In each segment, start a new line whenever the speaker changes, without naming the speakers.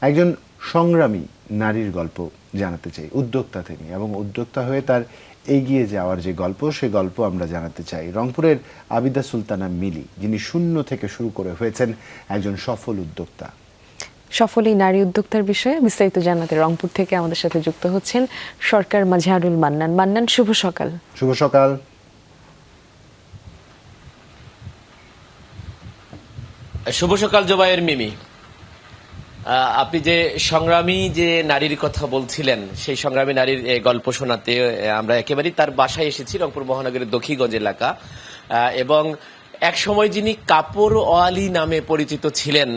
একজন সংগ্রামী নারীর গল্প জানাতে চাই উদ্যোক্তা তিনি। এবং উদ্যোক্তা হয়ে তার এগিয়ে যাওয়ার যে গল্প সে গল্প আমরা জানাতে চাই। রংপুরের আবিদা সুলতানা মিলি যিনি শূন্য থেকে শুরু করে হয়েছেন একজন সফল উদ্যোক্তা।
সফল এই নারী উদ্যোক্তার বিষয়ে বিস্তারিত জানাতে রংপুর থেকে আমাদের সাথে যুক্ত হচ্ছেন সরকার মাঝারুল মান্নান। মান্নান শুভ সকাল।
শুভ সকাল।
শুভ সকাল জোবাইয়ের মিমি। আপনি যে সংগ্রামী যে নারীর কথা বলছিলেন, সেই সংগ্রামী নারীর গল্প শোনাতে আমরা একেবারেই তার বাসায় এসেছি, রংপুর মহানগরের দক্ষিণগঞ্জ এলাকা। এবং এক সময় যিনি কাপড় ওয়ালি নামে পরিচিত ছিলেন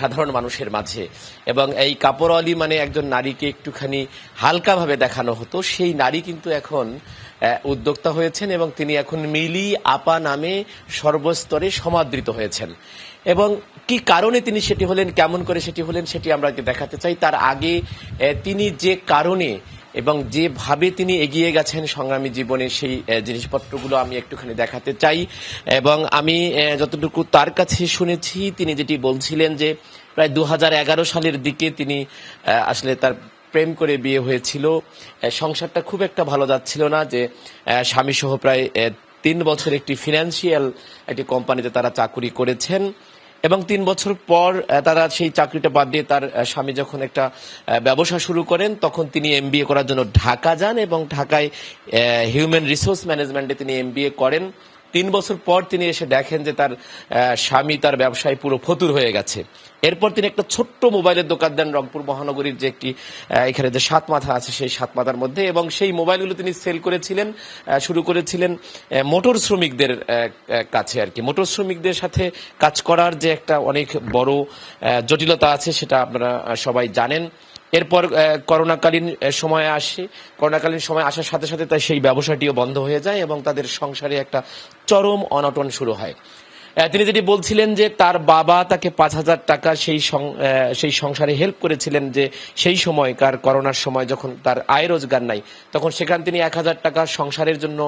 সাধারণ মানুষের মাঝে, এবং এই কাপড় ওয়ালি মানে একজন নারীকে একটুখানি হালকাভাবে দেখানো হতো, সেই নারী কিন্তু এখন উদ্যোক্তা হয়েছেন এবং তিনি এখন মিলি আপা নামে সর্বস্তরে সমাদৃত হয়েছেন। এবং কি কারণে তিনি সেটি হলেন, কেমন করে সেটি হলেন সেটি আমরা দেখাতে চাই। তার আগে তিনি যে কারণে এবং যেভাবে তিনি এগিয়ে গেছেন সংগ্রামী জীবনে সেই জিনিসপত্রগুলো আমি একটুখানি দেখাতে চাই। এবং আমি যতটুকু তার কাছে শুনেছি, তিনি যেটি বলছিলেন যে প্রায় দু হাজার এগারো সালের দিকে তিনি আসলে তার প্রেম করে বিয়ে হয়েছিল। সংসারটা খুব একটা ভালো যাচ্ছিল না যে স্বামী সহ প্রায় তিন বছর একটি ফিনান্সিয়াল একটি কোম্পানিতে তারা চাকুরি করেছেন। এবং তিন বছর পর তারা সেই চাকরিটা বাদ দিয়ে তার স্বামী যখন একটা ব্যবসা শুরু করেন, তখন তিনি এমবিএ করার জন্য ঢাকা যান এবং ঢাকায় হিউম্যান রিসোর্স ম্যানেজমেন্টে তিনি এমবিএ করেন। তিন বছর পর তিনি এসে দেখেন যে তার স্বামী তার ব্যবসায় পুরো ফতুর হয়ে গেছে। এরপর তিনি একটা ছোট্ট মোবাইলের দোকান দেন রংপুর মহানগরীর যে একটি এখানে যে সাত মাথা আছে সেই সাত মাথার মধ্যে এবং সেই মোবাইলগুলো তিনি সেল করেছিলেন শুরু করেছিলেন মোটর শ্রমিকদের কাছে আর কি। মোটর শ্রমিকদের সাথে কাজ করার যে একটা অনেক বড় জটিলতা আছে সেটা আপনারা সবাই জানেন। এরপর করোনাকালীন সময় আসে। করোনাকালীন সময় আসার সাথে সাথে তাই সেই ব্যবসাটিও বন্ধ হয়ে যায় এবং তাদের সংসারে একটা চরম অনটন শুরু হয়। তিনি যেটি বলছিলেন যে তার বাবা তাকে পাঁচ হাজার টাকা সেই সেই সংসারে হেল্প করেছিলেন যে সেই সময়কার করোনার সময় যখন তার আয় রোজগার নাই, তখন সেখান তিনি এক হাজার টাকা সংসারের জন্য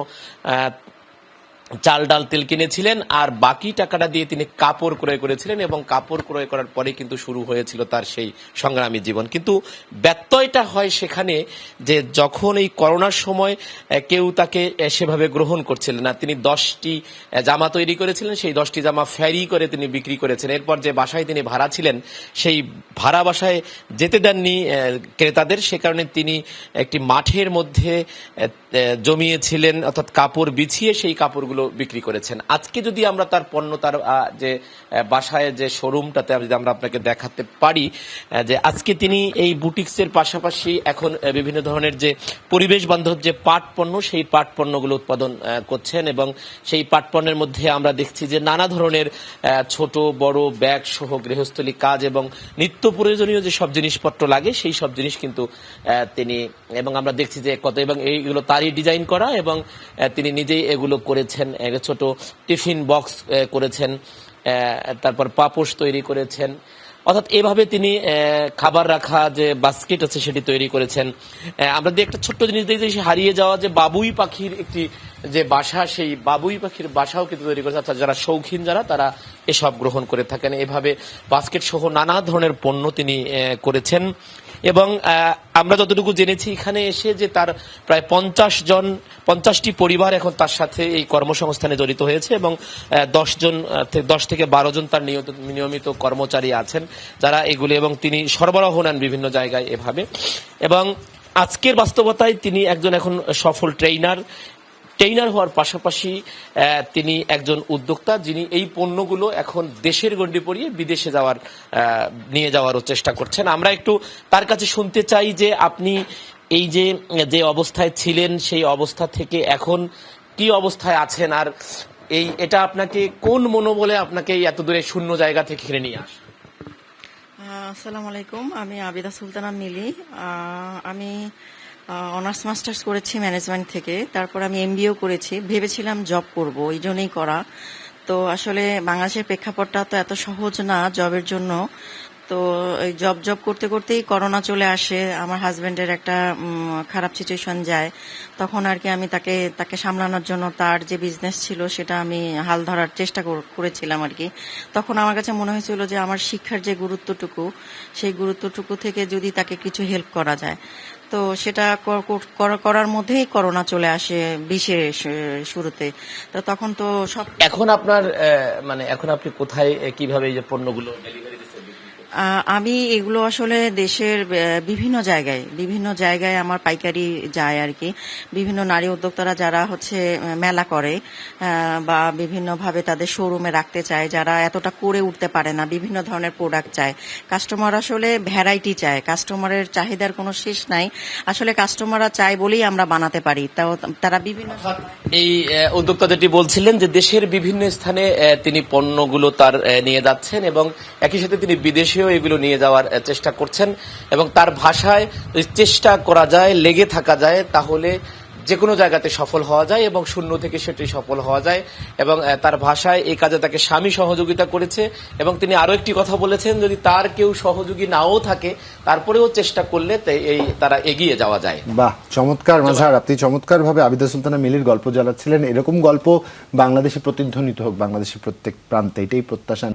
চাল, ডাল, তেল কিনেছিলেন আর বাকি টাকাটা দিয়ে তিনি কাপড় ক্রয় করেছিলেন এবং কাপড় ক্রয় করার পরে কিন্তু শুরু হয়েছিল তার সেই সংগ্রামী জীবন। কিন্তু ব্যত্যয়টা হয় সেখানে যে যখন এই করোনার সময় কেউ তাকে সেভাবে গ্রহণ করছিলেন না। তিনি দশটি জামা তৈরি করেছিলেন, সেই দশটি জামা ফ্যারি করে তিনি বিক্রি করেছেন। এরপর যে বাসায় তিনি ভাড়া ছিলেন, সেই ভাড়া বাসায় যেতে দেননি ক্রেতাদের। সে কারণে তিনি একটি মাঠের মধ্যে জমিয়েছিলেন, অর্থাৎ কাপড় বিছিয়ে সেই কাপড়গুলো বিক্রি করেছেন। আজকে যদি আমরা তার পণ্য, তার যে বাসায় যে শোরুমটাতে যদি আমরা আপনাকে দেখাতে পারি যে আজকে তিনি এই বুটিক্সের পাশাপাশি এখন বিভিন্ন ধরনের যে পরিবেশ বান্ধব যে পাট পণ্য, সেই পাট পণ্যগুলো উৎপাদন করছেন এবং সেই পাট পণ্যের মধ্যে আমরা দেখছি যে নানা ধরনের ছোট, বড়, ব্যাগ সহ গৃহস্থলী কাজ এবং নিত্য প্রয়োজনীয় যে সব জিনিসপত্র লাগে, সেই সব জিনিস কিন্তু তিনি, এবং আমরা দেখছি যে কত, এবং এইগুলো তারই ডিজাইন করা এবং তিনি নিজেই এগুলো করেছেন। একটা ছোট টিফিন বক্স করেছেন তারপর পাপোশ তৈরি করেছেন। অর্থাৎ এভাবে তিনি খাবার রাখা যে বাস্কেট আছে সেটি তৈরি করেছেন। আমরা যে একটা ছোট্ট জিনিস দেখি হারিয়ে যাওয়া যে বাবুই পাখির একটি যে বাসা, সেই বাবুই পাখির বাসাও কিন্তু তৈরি করেছে। অর্থাৎ যারা শৌখিন যারা, তারা এসব গ্রহণ করে থাকেন। এভাবে বাস্কেট সহ নানা ধরনের পণ্য তিনি করেছেন। এবং আমরা যতটুকু জেনেছি, এখানে এসে যে তার প্রায় পঞ্চাশ জন, পঞ্চাশটি পরিবার এখন তার সাথে এই কর্মসংস্থানে জড়িত হয়েছে এবং দশ জন দশ থেকে বারো জন তার নিয়মিত কর্মচারী আছেন যারা এগুলি এবং তিনি সরবরাহ নেন বিভিন্ন জায়গায় এভাবে। এবং আজকের বাস্তবতায় তিনি একজন এখন সফল ট্রেইনার ট্রেইনার হওয়ার পাশাপাশি তিনি একজন উদ্যোক্তা যিনি এই পণ্যগুলো এখন দেশের গণ্ডি পড়িয়ে বিদেশে যাওয়ার নিয়ে যাওয়ারও চেষ্টা করছেন। আমরা একটু তার কাছে শুনতে চাই যে আপনি এই যে যে অবস্থায় ছিলেন, সেই অবস্থা থেকে এখন কি অবস্থায় আছেন আর এই, এটা আপনাকে কোন মনোবলে আপনাকে এত দূরে শূন্য জায়গা থেকে ঘিরে নিয়ে আসে?
আসসালামু আলাইকুম। আমি আবিদা সুলতানা মিলি। আমি অনার্স মাস্টার্স করেছি ম্যানেজমেন্ট থেকে। তারপর আমি এমবিও করেছি। ভেবেছিলাম জব করব, এই জন্যই করা। তো আসলে বাংলাদেশের প্রেক্ষাপটটা তো এত সহজ না জবের জন্য। তো এই জব জব করতে করতেই করোনা চলে আসে, আমার হাজব্যান্ডের একটা খারাপ সিচুয়েশন যায়। তখন আর কি আমি তাকে তাকে সামলানোর জন্য তার যে বিজনেস ছিল সেটা আমি হাল ধরার চেষ্টা করেছিলাম আর কি। তখন আমার কাছে মনে হয়েছিল যে আমার শিক্ষার যে গুরুত্বটুকু, সেই গুরুত্বটুকু থেকে যদি তাকে কিছু হেল্প করা যায়। তো সেটা কর- কর- কর- করার মধ্যেই করোনা চলে আসে বিশের শুরুতে। তো তখন তো সব
এখন আপনার মানে এখন আপনি কোথায় কীভাবে এই যে পণ্যগুলো ডেলিভারি
আমি এগুলো আসলে দেশের বিভিন্ন জায়গায় বিভিন্ন জায়গায় আমার পাইকারি যায় আর কি। বিভিন্ন নারী উদ্যোক্তারা যারা হচ্ছে মেলা করে বা বিভিন্নভাবে তাদের শোরুমে রাখতে চায়, যারা এতটা করে উঠতে পারে না, বিভিন্ন ধরনের প্রোডাক্ট চায়। কাস্টমার আসলে ভ্যারাইটি চায় কাস্টমারের চাহিদার কোনো শেষ নাই। আসলে কাস্টমাররা চায় বলেই আমরা বানাতে পারি। তাও তারা বিভিন্ন
এই উদ্যোক্তা যেটি বলছিলেন যে দেশের বিভিন্ন স্থানে তিনি পণ্যগুলো তার নিয়ে যাচ্ছেন এবং একই সাথে তিনি বিদেশেও এগুলো নিয়ে যাওয়ার চেষ্টা করছেন এবং তার ভাষায় চেষ্টা করা যায় লেগে থাকা যায় তাহলে যে কোনো জায়গাতে সফল হওয়া যায় এবং শূন্য থেকে সেটি সফল হওয়া যায় এবং তার ভাষায় এই কাজে তাকে স্বামী সহযোগিতা করেছে এবং তিনি আরও একটি কথা বলেছেন যদি তার কেউ সহযোগী নাও থাকে তারপরেও চেষ্টা করলে এই তারা এগিয়ে যাওয়া যায়।
বাহ চমৎকার মাঝার আপনি চমৎকার ভাবে আবিদা সুলতানা মিলির গল্প জ্বালাচ্ছিলেন এরকম গল্প বাংলাদেশে প্রতিধ্বনিত হোক বাংলাদেশের প্রত্যেক প্রান্তে এটাই প্রত্যাশা।